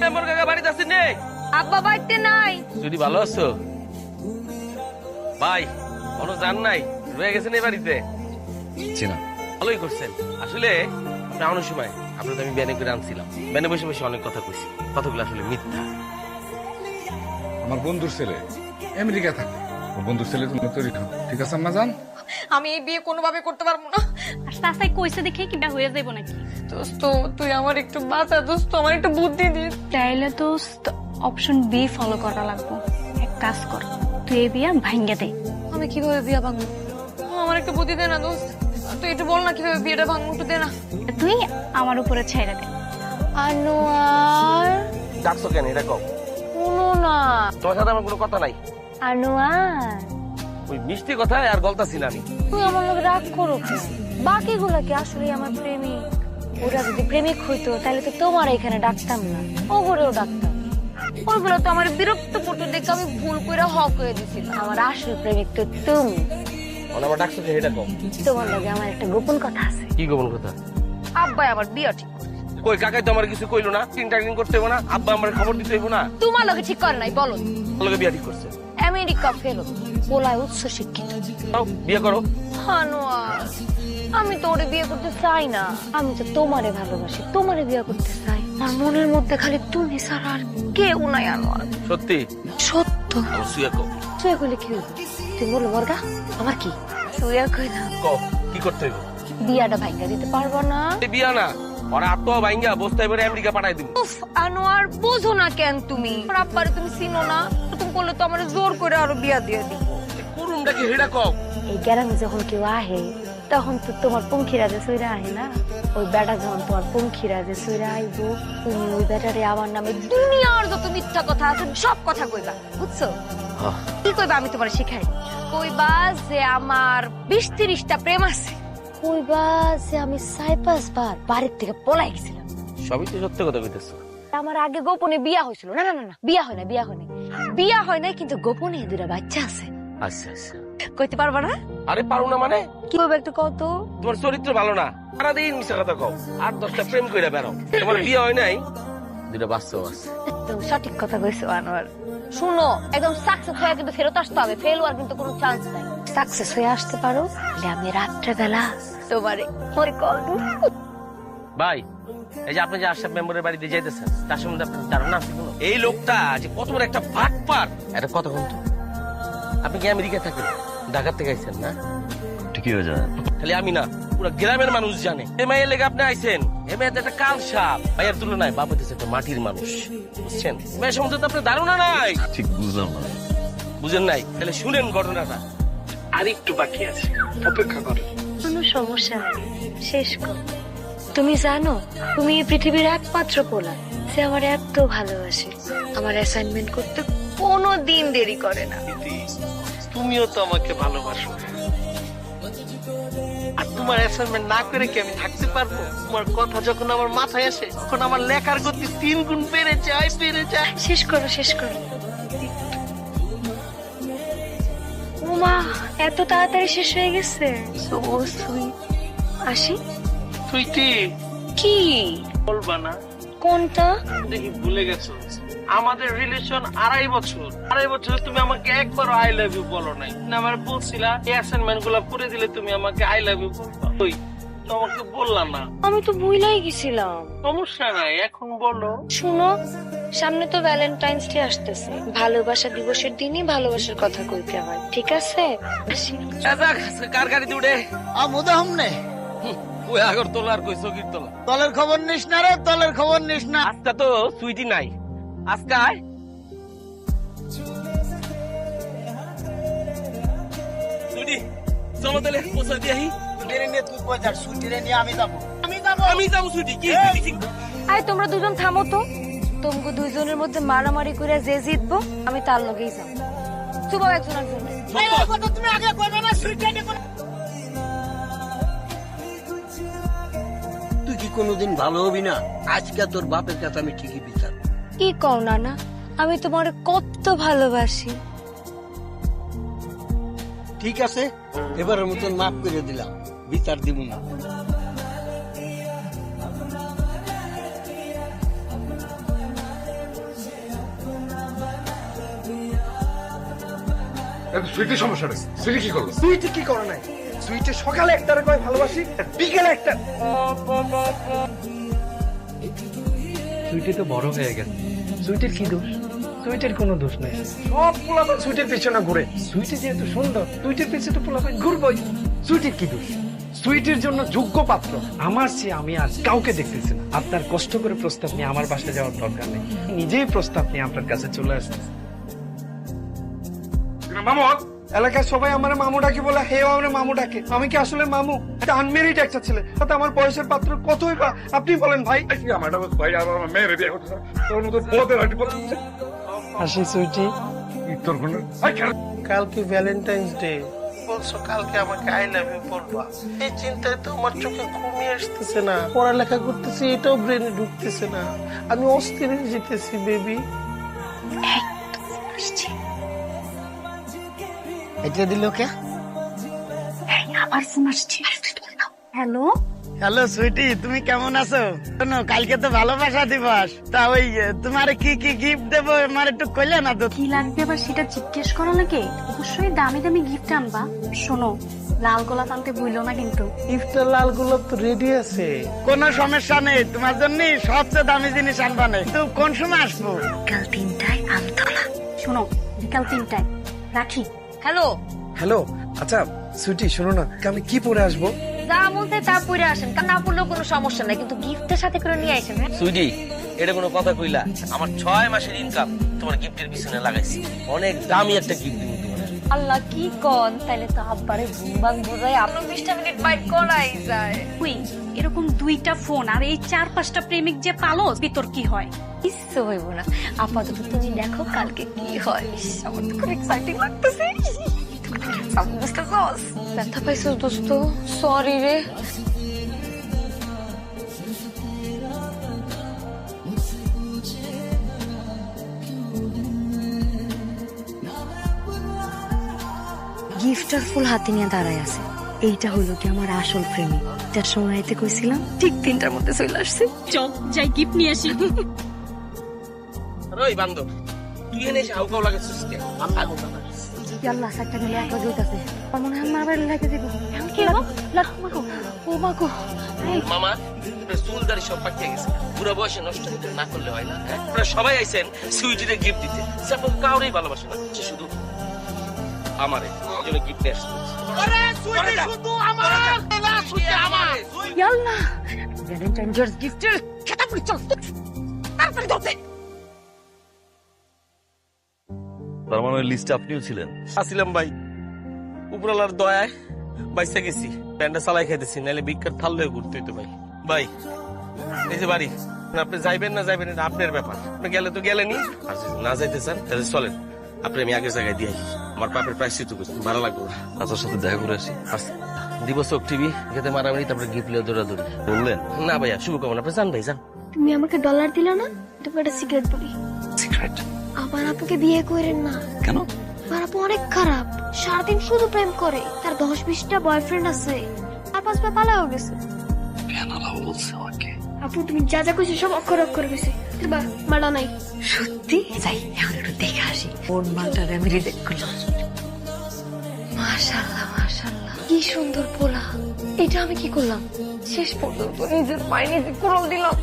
Member কাকা বাড়িতে আছেন নে? আব্বা বাড়িতে নাই। যদি ভালো আছো? ভাই কোনো জান নাই? রয়ে গেছেন এই বাড়িতে? জি না। ভালোই করছেন। আসলে আপনি সময় আপনার আমি ব্যানে করে আনছিলাম। ব্যানে বসে বসে অনেক কথা কইছি। কথাগুলো আসলে মিথ্যা। আমার বন্ধুর ছেলে আমেরিকা থাকে। ওর বন্ধুর ছেলে তুমি তৈরি হও। ঠিক আছে আম্মা জান আমি এই বিয়ে কোনোভাবে করতে পারব না। আর কইছে দেখে কি বিয়া হয়ে যাইব নাকি? দোস্ত তুই আমার একটু বাঁচা দোস্ত আমার একটু বুদ্ধি দিস তাইলে তো অপশন বি ফলো করা লাগবো। এক কাজ কর তুই এই বিয়া ভাঙ্গে দে। আমি কীভাবে বিয়ে ভাঙবো? আমার একটু বুদ্ধি দে না দোস্ত। তুই একটু বল না কীভাবে বিয়েটা ভাঙবো একটু দে না। তুই আমার উপরে ছেড়ে দে। আনোয়ার? ডাকছো কেন? এটা কম শুনো না। তোমার সাথে আমার কোনো কথা নাই। আনোয়ার? ওই মিষ্টি কথায় আর গলতাছি না আমি তুমি আমার লোক রাগ করো। কেন বাকিগুলা কি আসলে আমার প্রেমিক ওরা যদি প্রেমিক হইতো তাহলে তো তোমার এখানে ডাকতাম না। ওগুলোও ডাকতাম। ওইগুলো তো আমার বিরক্ত করতে দেখে আমি ভুল করে হক হয়ে দিছিলাম আমার আসল প্রেমিক তো তুমি। আমার ডাকছো কম তোমার লগে আমার একটা গোপন কথা আছে। কি গোপন কথা? আব্বাই আমার বিয়ে ঠিক করছে। কই কাকাই তো আমার কিছু কইলো না টিং টাকিং করতে হইব না আব্বা আমার খবর দিতে হইব না। তোমার লগে ঠিক করে নাই বলো। লগে বিয়া ঠিক করছে। আমেরিকা ফেরত পোলায় উচ্চ শিক্ষিত তাও বিয়ে করো। আমি তো ওরে বিয়ে করতে চাই না। আমি তো তোমারে ভালোবাসি তোমারে বিয়ে করতে চাই। আমার মনের মধ্যে খালি তুমি ছাড়া আর কেউ নাই আনোয়ার সত্যি? সত্য। সুয়া কও। শুয়ে কইলে কি হইব? তুই বলো মর্গা আমার কি? শুয়ে কইলাম। কও কি করতে হইব? বিয়াটা ভাঙ্গা দিতে পারব না। বিয়া না ওরা আত্ম ভাঙ্গা বস্তায় ভরে আমেরিকা পাঠাই দিব। উফ আনোয়ার বোঝো না কেন তুমি? আর আব্বারে তুমি চিনো না তুমি বললে তো আমার জোর করে আরও বিয়া দিয়ে দিব। করুনটা কি হেডা কও? এই গ্রামে যখন কেউ আহে তখন তো তোমার পঙ্খিরাজে সইরা আহে না? ওই বেটা যখন তোমার পঙ্খিরাজে সইরা আইব তুমি ওই বেটারে আমার নামে দুনিয়ার যত মিথ্যা কথা আছে সব কথা কইবা বুঝছ? হ্যাঁ। কি কইবা আমি তোমার শিখাই? কইবা যে আমার বিশ তিরিশটা প্রেম আছে কইবা যে আমি সাইপাস বার বাড়ির থেকে পলাই গেছিলাম। সবই তো সত্য কথা কইতেছো। আমার আগে গোপনে বিয়া হয়েছিল। না না না না বিয়া হয় না বিয়া হয় না বিয়া হয় না কিন্তু গোপনে দুটা বাচ্চা আছে। আচ্ছা আচ্ছা। কইতে পারবা না? আরে পারো না মানে? কি বলব একটু কত তোমার চরিত্র ভালো না। সারাদিন মিশা কথা কও। আর দশটা প্রেম কইরা বেরো তোমার বিয়ে হয় নাই? দুটা বাচ্চাও আছে। একদম সঠিক কথা কইছো আনোয়ার। শুনো একদম সাকসেস হয়ে কিন্তু ফেরত আসতে হবে। ফেল হওয়ার কিন্তু কোনো চান্স নাই। সাকসেস হয়ে আসতে পারো তাহলে আমি রাত্রেবেলা তোমারে পরে কল ভাই এই যে আপনি যে আশরাফ মেম্বারের বাড়িতে যাইতেছেন তার সম্বন্ধে আপনার ধারণা আছে কোনো? এই লোকটা যে কত বড় একটা ভাট পার এটা কত কিন্তু আপনি কি আমেরিকায় থাকেন? ঢাকার থেকে আইছেন না? ঠিকই হয়ে যায়। খালি আমি না পুরো গ্রামের মানুষ জানে। এ মাইয়ের লেগে আপনি আইছেন? এ মেয়েতে একটা কাল সাপ। ভাইয়ের তুলনায় বাপ হইতেছে একটা মাটির মানুষ। বুঝছেন? মেয়ের সম্বন্ধে তো আপনার ধারণা নাই। ঠিক বুঝলাম না। বুঝেন নাই? তাহলে শুনেন ঘটনাটা। আর একটু বাকি আছে। অপেক্ষা করেন। কোনো সমস্যা নেই। শেষ কর। তুমি জানো তুমি এই পৃথিবীর একমাত্র পোলা। যে আমার এত ভালোবাসে। আমার অ্যাসাইনমেন্ট করতে কোনো দিন দেরি করে না। তুমিও তো আমাকে ভালোবাসো। আর তোমার অ্যাসাইনমেন্ট না করে কি আমি থাকতে পারব? তোমার কথা যখন আমার মাথায় আসে তখন আমার লেখার গতি তিন গুণ বেড়ে যায় বেড়ে যায়। শেষ করো শেষ করো। উমা এত তাড়াতাড়ি শেষ হয়ে গেছে। সো সুইট আসি। তুই কি? বলবা না। কোনটা? দেখি ভুলে গেছো। আমাদের রিলেশন আড়াই বছর। আড়াই বছর তুমি আমাকে একবার আই লাভ ইউ বলো নাই। না আমার বলছিলা এই অ্যাসাইনমেন্টগুলা করে দিলে তুমি আমাকে আই লাভ ইউ বলবা। ওই তোমাকে বললাম না। আমি তো ভুলাই গেছিলাম। সমস্যা নাই এখন বলো। শুনো সামনে তো ভ্যালেন্টাইন্স ডে আসতেছে। ভালোবাসা দিবসের দিনই ভালোবাসার কথা কইতে হয় ঠিক আছে? আসি কার গাড়ি উঠে? আমুদা হামনে কই আগর আর কই চকির তোলা? খবর নিস না রে দলের খবর নিস না। আজকা তো সুইটি নাই। আজকা আয়। সুইটি চলো তাহলে পৌঁছে দিয়ে আহি। মেরে নিয়ে তুই পয়সা ছুটিরে নিয়ে আমি যাব। আমি যাব। আমি যাব সুইটি কি আয় তোমরা দুজন থামো তো। তোমাকে দুইজনের মধ্যে মারামারি করে যে জিতবো আমি তার লগেই যাব। একজন একজন তুমি আগে করবে না কোনোদিন ভালো হবি না? আজকে তোর বাপের কাছে আমি ঠিকই বিচার কি কও নানা? আমি তোমার কত ভালোবাসি। ঠিক আছে এবারের মতন মাফ করে দিলাম। বিচার দিব না। সুইটির সমস্যা নেই সুইটি কি করল? সুইটি কি করে নাই? সুইটে সকালে একটা কয় ভালোবাসি বিকেলে একটা। সুইটি তো বড় হয়ে গেছে। সুইটের কি দোষ? সুইটের কোনো দোষ নাই। সব পোলাপান সুইটের পিছনে ঘুরে। সুইটি যেহেতু সুন্দর সুইটের পিছনে তো পোলাপান ঘুরবই। সুইটের কি দোষ? সুইটের জন্য যোগ্য পাত্র। আমার চেয়ে আমি আর কাউকে দেখতেছি না। আপনার কষ্ট করে প্রস্তাব নিয়ে আমার বাসায় যাওয়ার দরকার নেই। নিজেই প্রস্তাব নিয়ে আপনার কাছে চলে আসছে। মামত এলাকায় সবাই আমার মামু ডাকে বলে হে আমার মামু ডাকে। আমি কি আসলে মামু? একটা আনমেরিড একটা ছেলে। তাতে আমার বয়সের পাত্র কতই বা আপনি বলেন ভাই। আমার ভাই আমার মেয়ের বিয়ে করতে তোর মতো পদের হাসি সুইটি। তোর কোনো কালকে ভ্যালেন্টাইন্স ডে বলছো কালকে আমাকে আই লাভ ইউ বলবা। এই চিন্তায় তো আমার চোখে ঘুমিয়ে আসতেছে না। পড়ালেখা করতেছি এটাও ব্রেনে ঢুকতেছে না। আমি অস্থির হয়ে যেতেছি বেবি এটা দিল কে? আবার ফোন আসছে। হ্যালো? হ্যালো সুইটি তুমি কেমন আছো? শোনো কালকে তো ভালোবাসা দিবস। তা ওই তোমার কি কি গিফট দেবো? আমার একটু কইলে না তো। কি লাগবে আবার সেটা জিজ্ঞেস করা লাগে অবশ্যই দামি দামি গিফট আনবা। শোনো লাল গোলাপ আনতে ভুলো না কিন্তু। গিফটের লাল গোলাপ তো রেডি আছে। কোনো সমস্যা নেই তোমার জন্য সবচেয়ে দামি জিনিস আনবা নেই। তো কোন সময় আসব? বিকাল তিনটায় আমতলা। শোনো বিকাল তিনটায়। রাখি। হ্যালো। হ্যালো আচ্ছা সুইটি শোনো না আমি কি পরে আসব? যা মন চায় তা পরে আসেন কারণ না পড়লেও কোনো সমস্যা নাই কিন্তু গিফটের সাথে করে নিয়ে আসেন হ্যাঁ? সুইটি এটা কোনো কথা কইলা। আমার ছয় মাসের ইনকাম তোমার গিফটের পিছনে লাগাইছি। অনেক দামি একটা গিফট দিব তোমার। আল্লাহ কি কন? তাইলে তো আব্বারে ঘুম বাং বুঝাই আপনার বিশটা মিনিট বাইট করাই যায়। উই এরকম দুইটা ফোন আর এই চার পাঁচটা প্রেমিক যে পালো ভিতর কি হয়? কিচ্ছু হইব না। আপাতত তুমি দেখো কালকে কি হয়। আমার তো খুব এক্সাইটিং লাগতেছে। ব্যথা দোস্ত সরি রে। গিফটার ফুল হাতে নিয়ে দাঁড়ায় আছে। এইটা হলো কি আমার আসল প্রেমিক যার সময় এতে কইছিলাম, ঠিক তিনটার মধ্যে চলে আসছে। চল, যাই গিফট নিয়ে আসি। ওই বান্ধব তুই এনে এসে হাউকাও লাগাচ্ছিস কে? আমি পাগল না। ইয়াল্লা সাতটা মিলে একবার জইতাছে আমার মনে হয় আমার বাড়ি লাগে দিব। কি লাগ ও মাগো এই মামা চুল দাড়ি সব পাঠিয়ে গেছে। পুরো বয়সে নষ্ট হতে না করলে হয় না হ্যাঁ? আপনারা সবাই আইছেন সুইটিতে গিফট দিতে। সে আপনার কাউরেই ভালোবাসে না শুধু আমারে জন্য গিফট আসছে। ইয়াল্লা ভ্যালেন্টাইনস গিফটের খেতা পড়ি চল। তাড়াতাড়ি ধরতে। তার মানে ওই লিস্টে আপনিও ছিলেন। আসিলাম ভাই। উপরালার দয়ায় বাইসে গেছি। প্যান্ডা চালাই খাইতেছি নাহলে বিজ্ঞান থাল হয়ে ঘুরতে হইতো ভাই। ভাই এই যে বাড়ি আপনি যাইবেন না যাইবেন এটা আপনার ব্যাপার। আপনি গেলে তো গেলেনি আর যদি না যাইতে চান তাহলে চলেন। আপনি আমি আগের জায়গায় দিয়ে আসি। আমার পাপের প্রায়শ্চিত করছি ভালো লাগবে আপনার সাথে দেখা করে আসি। আচ্ছা। দিবস টিভি এখানে মারামারি তারপরে গিফট লিয়ে দৌড়াদৌড়ি। বললেন? না ভাইয়া শুভকামনা। আপনি যান ভাই যান। তুমি আমাকে ডলার দিলে না? তুমি একটা সিগারেট বলি। সিক্রেট আমার আপুকে বিয়ে করেন না। কেন? আমার আপু অনেক খারাপ। সারাদিন শুধু প্রেম করে। তার দশ বিশটা বয়ফ্রেন্ড আছে। আর পাঁচ পা পালাও গেছে। কেন লাভ বলছে আমাকে? আপু তুমি যা যা কইছো সব অক্ষর অক্ষর গেছে বা মালা নাই। সত্যি? যাই এখন একটু দেখে আসি। কোন মালটারে আমি রিজেক্ট করলাম? মাশাল্লাহ মাশাল্লাহ কি সুন্দর পোলা। এটা আমি কি করলাম? শেষ পর্যন্ত নিজের পায়ে নিজে কুড়াল দিলাম।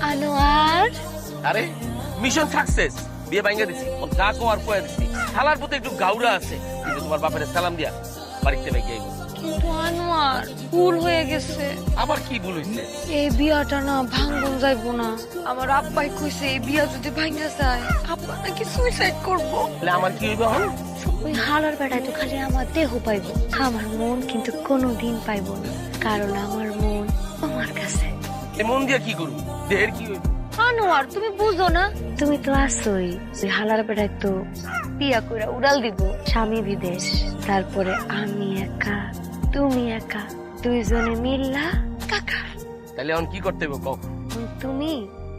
আনোয়ার? আরে মিশন সাকসেস বিয়ে ভাঙ্গা দিছি পয়া দিছি। শালার প্রতি একটু গাউরা আছে। কিন্তু তোমার বাপের সালাম দিয়া বাড়িতে ভাই গিয়ে আনোয়ার ভুল হয়ে গেছে। আবার কি ভুল হইছে? এই বিয়াটা না ভাঙ্গন যাইবো না। আমার আব্বাই কইছে এই বিয়া যদি ভাঙ্গা যায় আব্বা নাকি সুইসাইড করব। তাহলে আমার কি হইবে হল ওই হালার বেড়ায় তো খালি আমার দেহ পাইবো। আমার মন কিন্তু কোনোদিন পাইবো না। কারণ আমার মন আমার কাছে। মন দিয়া কি করু দেহের কি হইবে? আনোয়ার তুমি বুঝো না? তুমি তো আসোই ওই হালার বেড়ায় তো বিয়া করে উড়াল দিব। স্বামী বিদেশ তারপরে আমি একা তুমি একা দুইজনে মিল্লা কাকা। তাহলে এখন কি করতে হবে কও? তুমি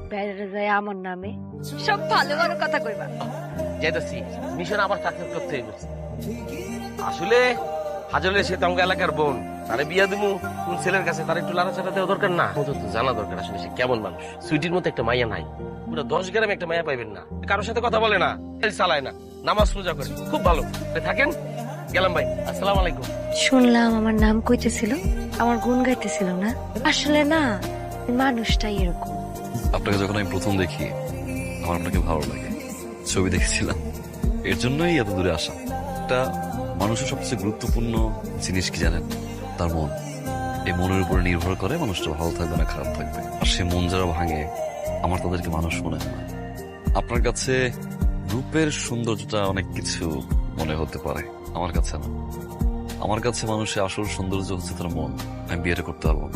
বেড়াতে যায় আমার নামে। সব ভালো ভালো কথা কইবা। যাইতাছি মিশন আবার সাকসেস করতে হইবে। আসলে হাজলের সে তো এলাকার বোন। তারে বিয়া দিমু কোন ছেলের কাছে? তার একটু লাড়াচাড়া দেওয়া দরকার না? তো জানা দরকার আসলে সে কেমন মানুষ। সুইটির মতো একটা মাইয়া নাই। পুরো দশ গ্রামে একটা মাইয়া পাইবেন না। কারোর সাথে কথা বলে না চালায় না। নামাজ পূজা করে। খুব ভালো। থাকেন? গেলাম ভাই। আসসালামু আলাইকুম। শুনলাম আমার নাম কইতেছিল আমার গুণ গাইতেছিল না। আসলে না মানুষটাই এরকম। আপনাকে যখন আমি প্রথম দেখি আমার আপনাকে ভালো লাগে। ছবি দেখেছিলাম। এর জন্যই এত দূরে আসা। একটা মানুষের সবচেয়ে গুরুত্বপূর্ণ জিনিস কি জানেন? তার মন। এই মনের উপরে নির্ভর করে মানুষটা ভালো থাকবে না খারাপ থাকবে। আর সে মন যারা ভাঙে, আমার তাদেরকে মানুষ মনে হয় আপনার কাছে রূপের সৌন্দর্যটা অনেক কিছু মনে হতে পারে। আমার কাছে না। আমার কাছে মানুষের আসল সৌন্দর্য হচ্ছে তার মন। আমি বিয়েটা করতে পারব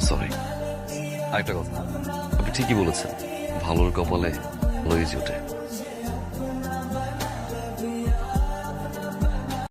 সরি আরেকটা কথা। আপনি ঠিকই বলেছেন। ভালোর কপালে লয়ে জোটে